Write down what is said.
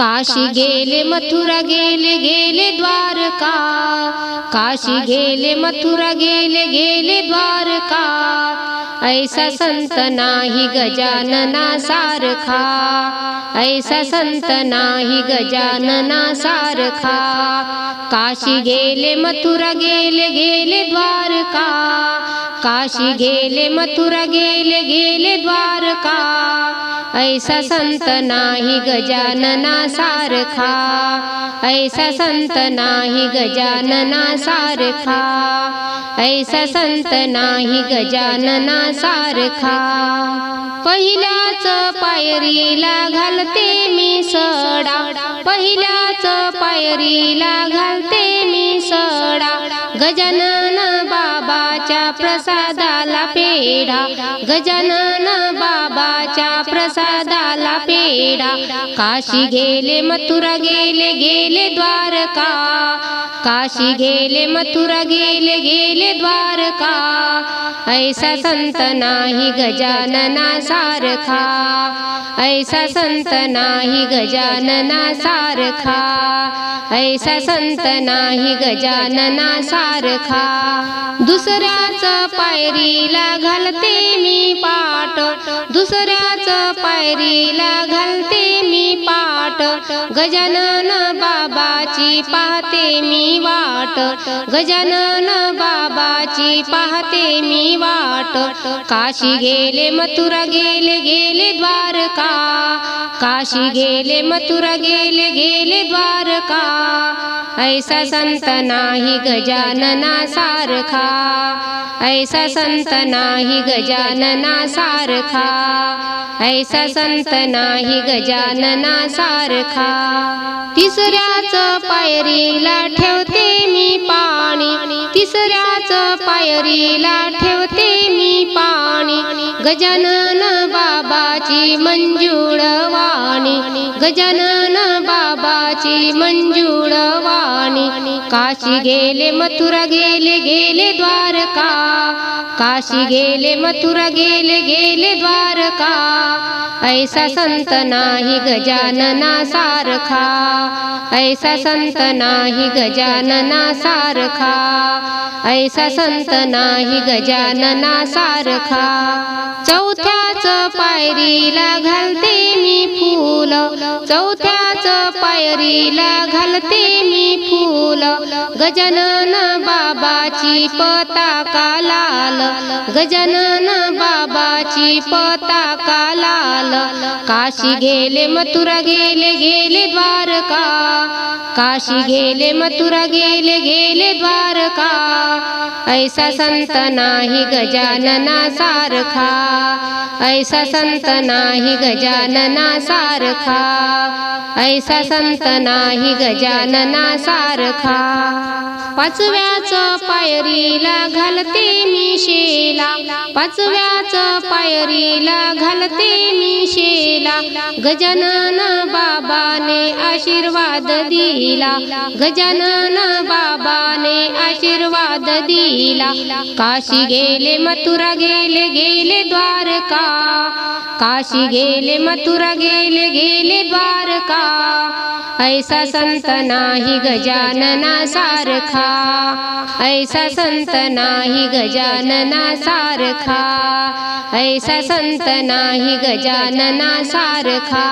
काशी गेले मथुरा गेले गेले द्वारका. काशी गेले मथुरा गेले गेले द्वारका. ऐसा संत नाही गजानना सारखा. ऐसा संत नाही गजानना सारखा. काशी गेले मथुरा गेले गेले द्वारका. काशी गेले मथुरा गेले गेले द्वारका. ऐसा संत नाही गजानना सारखा. ऐसा संत नाही गजानना सारखा. ऐसा संत नाही गजानना सारखा. पहिल्याच पायरीला घालते मी सडा. पहिल्याच पायरीला घालते मी सडा. गजानन बाबाच्या प्रसादाला पेढा. गजानन बाबाच्या प्रसादाला पेढा. काशी गेले मथुरा गेले गेले द्वारका. काशी गेले मथुरा गेले गेले द्वारका. ऐसा संत नाही गजानना सारखा. ऐसा संत नाही गजानना सारखा. ऐसा संत नाही गजानना सारखा. दुसऱ्याच पायरीला घालते मी पाट दुसऱ्याच पायरीला घालते मी पाट गजानन बाबाची पाहते मी वाट. गजानन बाबाची पाहते मी वाट. काशी गेले मथुरा गेले गेले द्वारका. काशी गेले मथुरा गेले गेले द्वारका. ऐसा संत नाही गजानना सारखा. ऐसा संत नाही गजानना सारखा. ऐसा संत नाही गजानना सारखा. तिसऱ्याच पायरीला ठेवते मी पाणी. तिसऱ्याच पायरीला ठेवते मी पाणी. गजानन बाबाची मंजुळ वाणी गजानन बाबाची मंजुळ वाणी काशी गेले मथुरा गेले गेले द्वारका. काशी गेले मथुरा गेले गेले द्वारका. ऐसा संत नाही गजानना सारखा. ऐसा संत नाही गजानना सारखा. ऐसा संत नाही गजानना सारखा. चौथ्याच पायरीला घालते मी फूल. चौथ्याच पायरीला घालते मी फूल. गजानन बाबाची पताका लाल. गजानन बाबाची पताका लाल. काशी गेले मथुरा गेले गेले द्वारका. काशी गेले मथुरा गेले गेले द्वारका. ऐसा संत नाही गजानना सारखा. ऐसा संत नाही गजानना सारखा. ऐसा संत नाही गजानना सारखा. पाचव्याच पायरीला घालते मी शेला. पाचव्याच पायरीला घालते मी शेला. गजानन बाबा आशीर्वाद दिला. गजानन बाबाने आशीर्वाद दिला. काशी गेले मथुरा गेले गेले द्वारका. काशी गेले मथुरा गेले गेले द्वारका. ऐसा संत नाही गजानना सारखा. ऐसा संत नाही गजानना सारखा. ऐसा संत नाही गजानना सारखा.